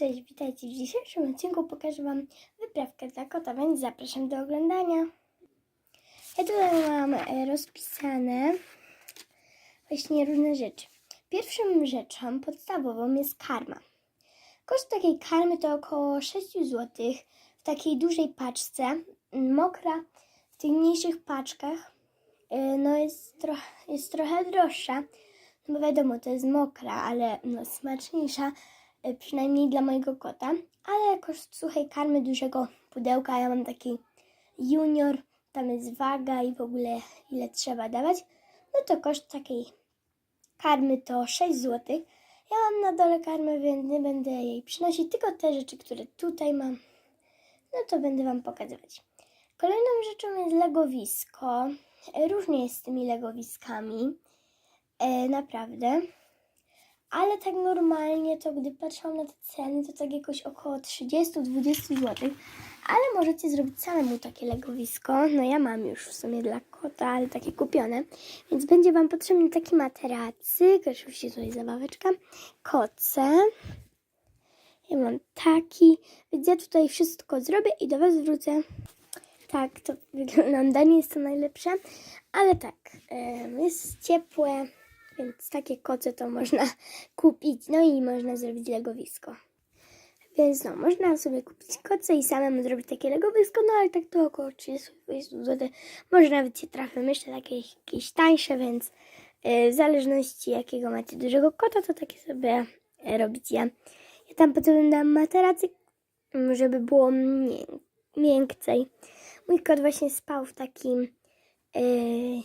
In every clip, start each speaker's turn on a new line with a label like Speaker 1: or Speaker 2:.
Speaker 1: cześć, witajcie. W dzisiejszym odcinku pokażę Wam wyprawkę dla kota, więc zapraszam do oglądania. Ja tutaj mam e, rozpisane właśnie różne rzeczy. Pierwszą rzeczą podstawową jest karma. Koszt takiej karmy to około 6 zł w takiej dużej paczce. Mokra w tych mniejszych paczkach e, no jest, tro jest trochę droższa. No bo wiadomo, to jest mokra, ale no, smaczniejsza, przynajmniej dla mojego kota. Ale koszt suchej karmy dużego pudełka, ja mam taki junior, tam jest waga i w ogóle ile trzeba dawać, no to koszt takiej karmy to 6 zł. Ja mam na dole karmę, więc nie będę jej przynosić, tylko te rzeczy, które tutaj mam, no to będę Wam pokazywać. Kolejną rzeczą jest legowisko. E, Różnie jest z tymi legowiskami. E, naprawdę. Ale tak normalnie to gdy patrzyłam na te ceny, to tak jakoś około 30-20 zł. Ale możecie zrobić samemu takie legowisko. No ja mam już w sumie dla kota, ale takie kupione. Więc będzie Wam potrzebny taki materacyk, oczywiście tutaj zabaweczka, koce. Ja mam taki, więc ja tutaj wszystko zrobię i do Was wrócę. Tak, to wygląda, nie jest to najlepsze, ale tak, jest ciepłe, więc takie koce to można kupić, no i można zrobić legowisko. Więc no, można sobie kupić koce i samemu zrobić takie legowisko, no ale tak to około 30-20 zł. Może nawet się trafią jeszcze takie jakieś tańsze, więc e, w zależności jakiego macie dużego kota, to takie sobie e, robicie. Ja tam potem dam materacyk, m, żeby było mię- miękcej. Mój kot właśnie spał w takim,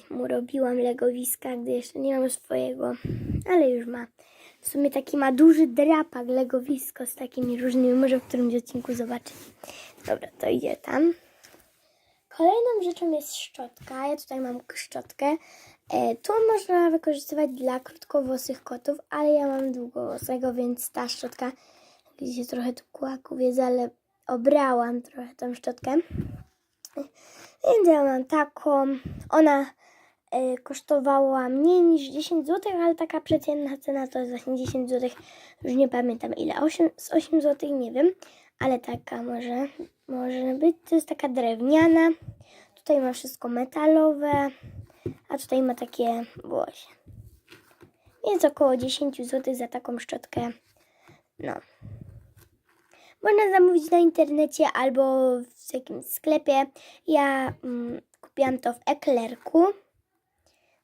Speaker 1: mu robiłam legowiska, gdy jeszcze nie mam swojego, ale już ma. W sumie taki ma duży drapak legowisko z takimi różnymi, może w którymś odcinku zobaczycie. Dobra, to idzie tam. Kolejną rzeczą jest szczotka. Ja tutaj mam szczotkę. E, tu można wykorzystywać dla krótkowłosych kotów, ale ja mam długowłosego, więc ta szczotka, gdzieś trochę tu kłaków jest, ale obrałam trochę tą szczotkę. Więc ja mam taką. Ona e, kosztowała mniej niż 10 zł, ale taka przeciętna cena to jest właśnie 10 zł. Już nie pamiętam ile. 8, z 8 zł nie wiem, ale taka może, może być. To jest taka drewniana. Tutaj ma wszystko metalowe, a tutaj ma takie włosie. Więc około 10 zł za taką szczotkę. No. Można zamówić na internecie albo w jakimś sklepie. Ja mm, kupiłam to w Eklerku.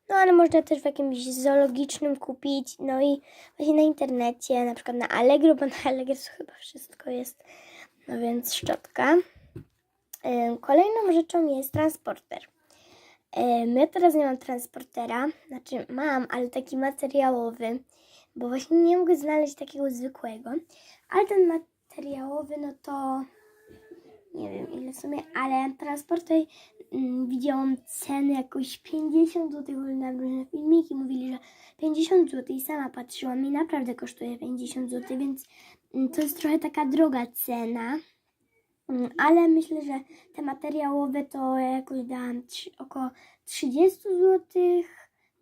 Speaker 1: No ale można też w jakimś zoologicznym kupić. No i właśnie na internecie, na przykład na Allegro, bo na Allegro chyba wszystko jest. No więc szczotka. Kolejną rzeczą jest transporter. Ja teraz nie mam transportera, znaczy mam, ale taki materiałowy, bo właśnie nie mogę znaleźć takiego zwykłego. Ale ten materiałowy, no to nie wiem ile w sumie, ale transporter mm, widziałam ceny jakoś 50 zł, na różne filmiki mówili, że 50 zł i sama patrzyłam i naprawdę kosztuje 50 zł, więc mm, to jest trochę taka droga cena. Mm, Ale myślę, że te materiałowe to ja jakoś dałam około 30 zł,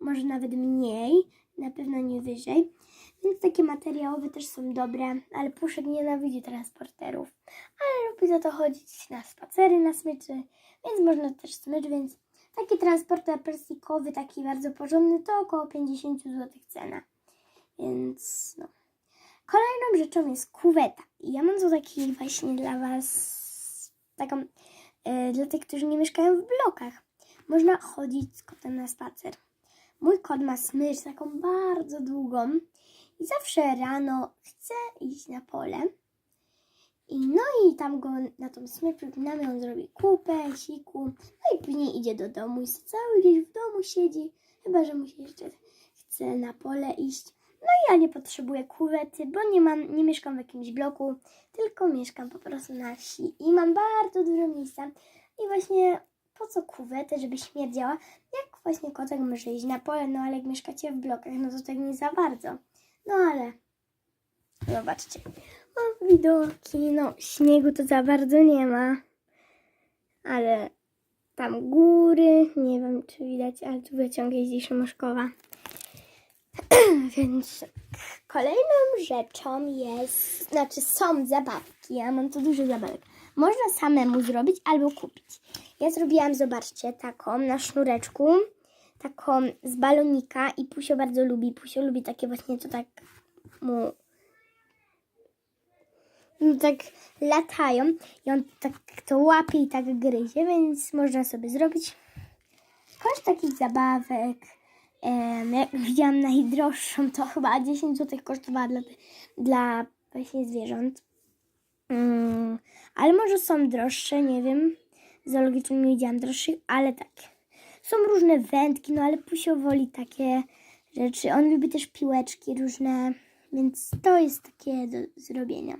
Speaker 1: może nawet mniej, na pewno nie wyżej. Więc takie materiałowe też są dobre, ale Puszek nienawidzi transporterów. Ale lubi za to chodzić na spacery, na smyczy, więc można też smycz, więc taki transporter plastikowy, taki bardzo porządny, to około 50 zł cena. Więc no. Kolejną rzeczą jest kuweta. Ja mam tu taki właśnie dla Was, taką, e, dla tych, którzy nie mieszkają w blokach. Można chodzić z kotem na spacer. Mój kot ma smycz taką bardzo długą i zawsze rano chce iść na pole. I no i tam go na tą smycz przypinamy, on zrobi kupę, siku, no i później idzie do domu i cały dzień w domu siedzi, chyba że mu się jeszcze chce na pole iść. No i ja nie potrzebuję kuwety, bo nie mam, nie mieszkam w jakimś bloku, tylko mieszkam po prostu na wsi i mam bardzo dużo miejsca. I właśnie po co kuwetę, żeby śmierdziała? Jak właśnie kotek może iść na pole, no ale jak mieszkacie w blokach, no to tak nie za bardzo. No ale zobaczcie. Mam widoki, no śniegu to za bardzo nie ma. Ale tam góry, nie wiem czy widać, ale tu wyciąg jeździ Szymoszkowa. Więc Kolejną rzeczą jest, znaczy są zabawki. Ja mam tu dużo zabawek. Można samemu zrobić albo kupić. Ja zrobiłam, zobaczcie, taką na sznureczku, taką z balonika i Pusio bardzo lubi. Pusio lubi takie właśnie, co tak mu no tak latają i on tak to łapie i tak gryzie, więc można sobie zrobić. Koszt takich zabawek, em, jak widziałam najdroższą, to chyba 10 zł kosztowała dla, dla właśnie zwierząt. Mm, ale może są droższe, nie wiem. Zoologicznie nie widziałam droższych, ale tak. Są różne wędki, no ale Pusio woli takie rzeczy. On lubi też piłeczki różne, więc to jest takie do zrobienia.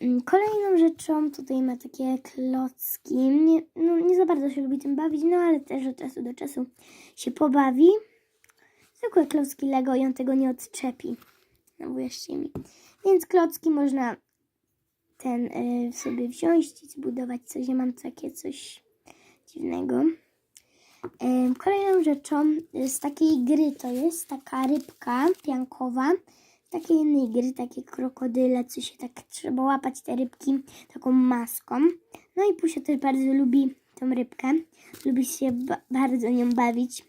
Speaker 1: Mm, Kolejną rzeczą tutaj ma takie klocki. Nie, no, nie za bardzo się lubi tym bawić, no ale też od czasu do czasu się pobawi. Zwykłe klocki Lego i on tego nie odczepi. No uwierzcie mi. Więc klocki można ten y, sobie wziąć i zbudować coś. Ja mam takie coś dziwnego. Kolejną rzeczą z takiej gry to jest taka rybka piankowa. Takiej innej gry, takie krokodyle, co się tak trzeba łapać te rybki taką maską. No i Pusia też bardzo lubi tą rybkę. Lubi się ba- bardzo nią bawić.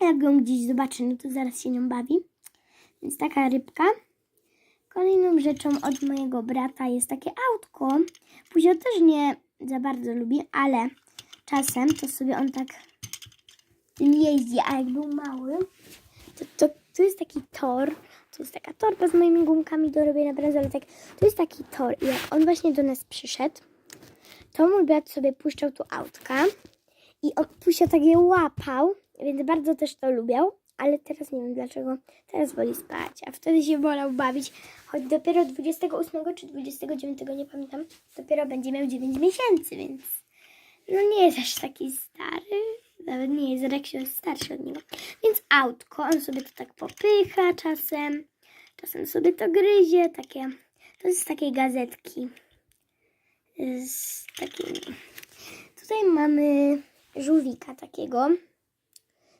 Speaker 1: Jak ją gdzieś zobaczy, no to zaraz się nią bawi. Więc taka rybka. Kolejną rzeczą od mojego brata jest takie autko. Puzio też nie za bardzo lubi, ale czasem to sobie on tak tym jeździ, a jak był mały, to, to, to jest taki tor, to jest taka torba z moimi gumkami do robienia bransoletek. to jest taki tor. I jak on właśnie do nas przyszedł, to mój brat sobie puszczał tu autka i on Pusia tak je łapał, więc bardzo też to lubiał, ale teraz nie wiem dlaczego, teraz woli spać, a wtedy się wolał bawić, choć dopiero 28 czy 29, nie pamiętam, dopiero będzie miał 9 miesięcy, więc no nie jest aż taki stary, nawet nie jest, Reksio jest starszy od niego. Więc autko, on sobie to tak popycha czasem, czasem sobie to gryzie, takie, to jest z takiej gazetki, z takimi. Tutaj mamy żółwika takiego,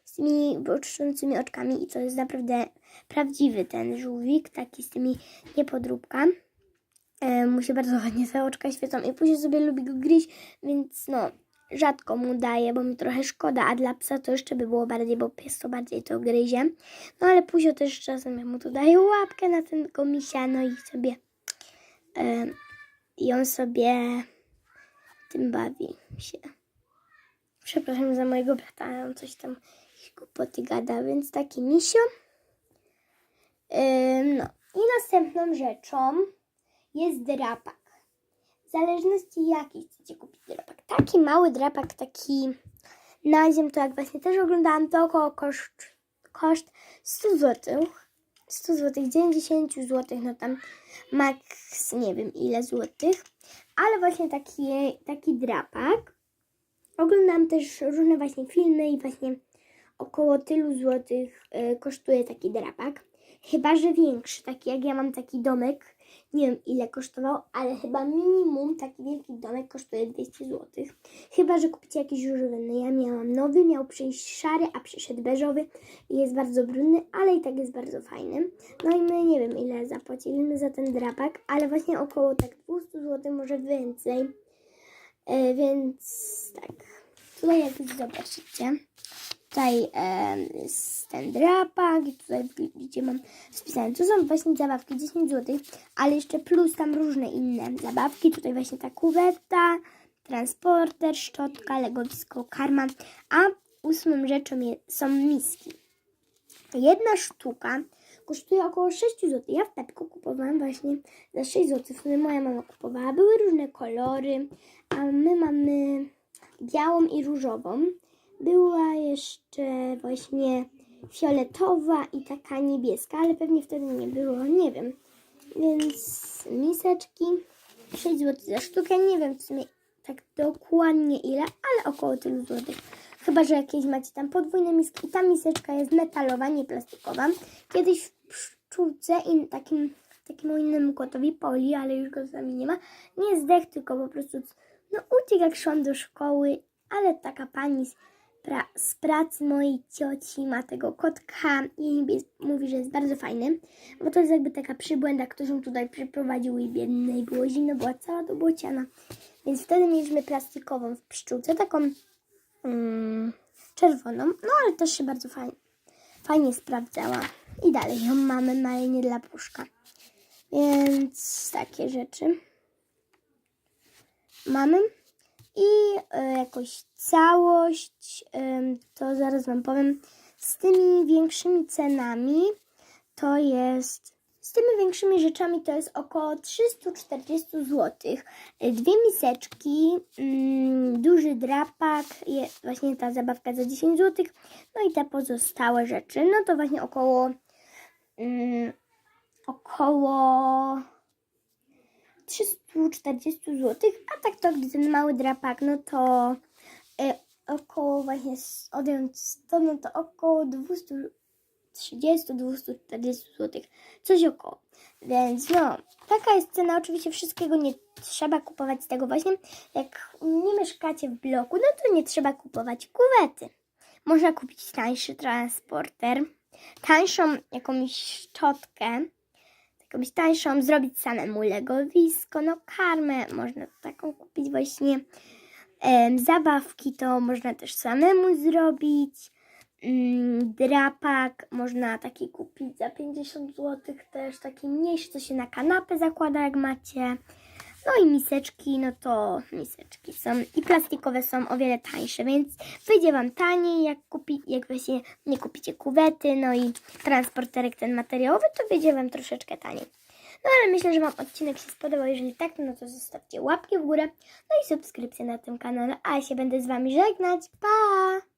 Speaker 1: z tymi błyszczącymi oczkami i to jest naprawdę prawdziwy ten żółwik, taki z tymi niepodróbka. E, mu się bardzo ładnie te oczka świecą i później sobie lubi go gryźć, więc no rzadko mu daję, bo mi trochę szkoda, a dla psa to jeszcze by było bardziej, bo pies to bardziej to gryzie. No ale później też czasem ja mu tu daję łapkę na ten komisia, no i sobie e, i on sobie tym bawi się. Przepraszam za mojego brata, ale on coś tam głupoty gada, więc taki misio. Ym, no i następną rzeczą jest drapak. W zależności jaki chcecie kupić drapak. Taki mały drapak, taki na ziem, to jak właśnie też oglądałam, to około koszt, koszt 100 zł. 100 zł, 90 zł, no tam maks nie wiem ile złotych. Ale właśnie taki, taki drapak. Oglądam też różne właśnie filmy i właśnie około tylu złotych y, kosztuje taki drapak. Chyba, że większy, taki jak ja mam taki domek. Nie wiem ile kosztował, ale chyba minimum taki wielki domek kosztuje 200 zł. Chyba, że kupicie jakiś różowy. Ja miałam nowy, miał przyjść szary, a przyszedł beżowy i jest bardzo brudny, ale i tak jest bardzo fajny. No i my nie wiem ile zapłaciliśmy za ten drapak, ale właśnie około tak 200 zł, może więcej. E, więc tak, tutaj jak zobaczycie, tutaj e, ten drapak i tutaj widzicie mam spisane. Tu są właśnie zabawki 10 zł, ale jeszcze plus tam różne inne zabawki. Tutaj właśnie ta kuweta, transporter, szczotka, legowisko, karma, a ósmą rzeczą je, są miski. Jedna sztuka kosztuje około 6 zł. Ja w Pepku kupowałam właśnie za 6 zł. W sumie moja mama kupowała. Były różne kolory, a my mamy białą i różową. Była jeszcze właśnie fioletowa i taka niebieska, ale pewnie wtedy nie było, nie wiem. Więc miseczki 6 zł za sztukę. Nie wiem w sumie tak dokładnie ile, ale około tylu złotych. Chyba, że jakieś macie tam podwójne miski. I ta miseczka jest metalowa, nie plastikowa. Kiedyś w pszczółce i takim, takiemu innemu kotowi poli, ale już go z nami nie ma, nie zdech, tylko po prostu no, uciekł jak szłam do szkoły, ale taka pani pra- z pracy mojej cioci ma tego kotka i mówi, że jest bardzo fajny, bo to jest jakby taka przybłęda, którą tutaj przyprowadził i biednej było zimno, była cała do błociana. Więc wtedy mieliśmy plastikową w pszczółce, taką mm, czerwoną, no ale też się bardzo fajnie, fajnie sprawdzała. I dalej ją mamy, no ale nie dla puszka. Więc takie rzeczy mamy. I e, jakoś całość, to zaraz Wam powiem, z tymi większymi cenami to jest, z tymi większymi rzeczami to jest około 340 zł. Dwie miseczki, mm, duży drapak, właśnie ta zabawka za 10 zł, no i te pozostałe rzeczy, no to właśnie około, mm, około 340 zł, a tak to gdy ten mały drapak, no to e, około właśnie odjąć to, no to około 230-240 zł, coś około. Więc no, taka jest cena, oczywiście wszystkiego nie trzeba kupować z tego właśnie, jak nie mieszkacie w bloku, no to nie trzeba kupować kuwety. Można kupić tańszy transporter, tańszą jakąś szczotkę, jakąś tańszą, zrobić samemu legowisko, no karmę można taką kupić właśnie. Zabawki to można też samemu zrobić. Mm, drapak można taki kupić za 50 zł też, taki mniejszy, co się na kanapę zakłada jak macie. No i miseczki, no to miseczki są i plastikowe są o wiele tańsze, więc wyjdzie Wam taniej, jak, kupi, jak właśnie nie kupicie kuwety, no i transporterek ten materiałowy, to wyjdzie Wam troszeczkę taniej. No ale myślę, że Wam odcinek się spodobał, jeżeli tak, no to zostawcie łapki w górę, no i subskrypcję na tym kanale, a ja się będę z Wami żegnać, pa!